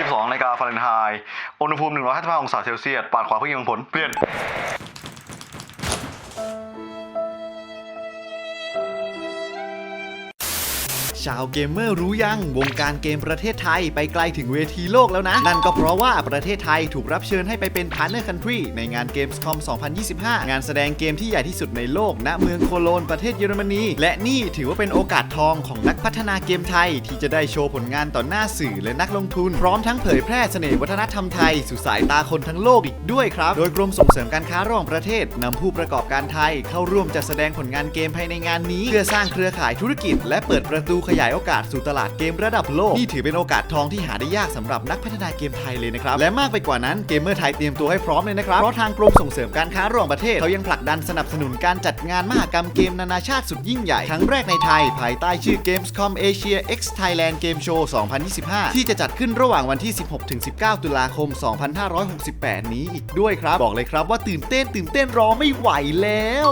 22นาฬิกาฟาเรนไฮต์อุณหภูมิ 155 องศาเซลเซียสปาดขวาเพื่อยิงผลเปลี่ยน ชาวเกมเมอร์รู้ยัง วงการเกมประเทศไทยไปไกลถึงเวทีโลกแล้วนะ นั่นก็เพราะว่าประเทศไทยถูกรับเชิญให้ไปเป็น Partner Country ในงาน Gamescom 2025 งานแสดงเกมที่ใหญ่ที่สุดในโลกณเมืองโคโลนประเทศเยอรมนี และนี่ถือว่าเป็นโอกาสทองของนักพัฒนาเกมไทย ที่จะได้โชว์ผลงานต่อหน้าสื่อและนักลงทุน พร้อมทั้งเผยแพร่เสน่ห์วัฒนธรรมไทยสู่สายตาคนทั้งโลกอีกด้วยครับ โดยกรมส่งเสริมการค้าระหว่างประเทศนำผู้ประกอบการไทย เข้าร่วมจัดแสดงผลงานเกมภายในงานนี้ เพื่อสร้างเครือข่ายธุรกิจ และเปิดประตูขยายโอกาสสู่ตลาดเกมระดับโลก นี่ถือเป็นโอกาสทองที่หาได้ยากสำหรับนักพัฒนาเกมไทยเลยนะครับ และมากไปกว่านั้นเกมเมอร์ไทยเตรียมตัวให้พร้อมเลยนะครับ เพราะทางกรมส่งเสริมการค้าระหว่างประเทศเขายังผลักดันสนับสนุนการจัดงานมหกรรมเกมนานาชาติสุดยิ่งใหญ่ครั้งแรกในไทย ภายใต้ชื่อ Gamescom Asia X Thailand Game Show 2025 ที่จะจัดขึ้นระหว่างวันที่ 16-19 ตุลาคม 2568 นี้อีกด้วยครับ บอกเลยครับว่าตื่นเต้นตื่นเต้นรอไม่ไหวแล้ว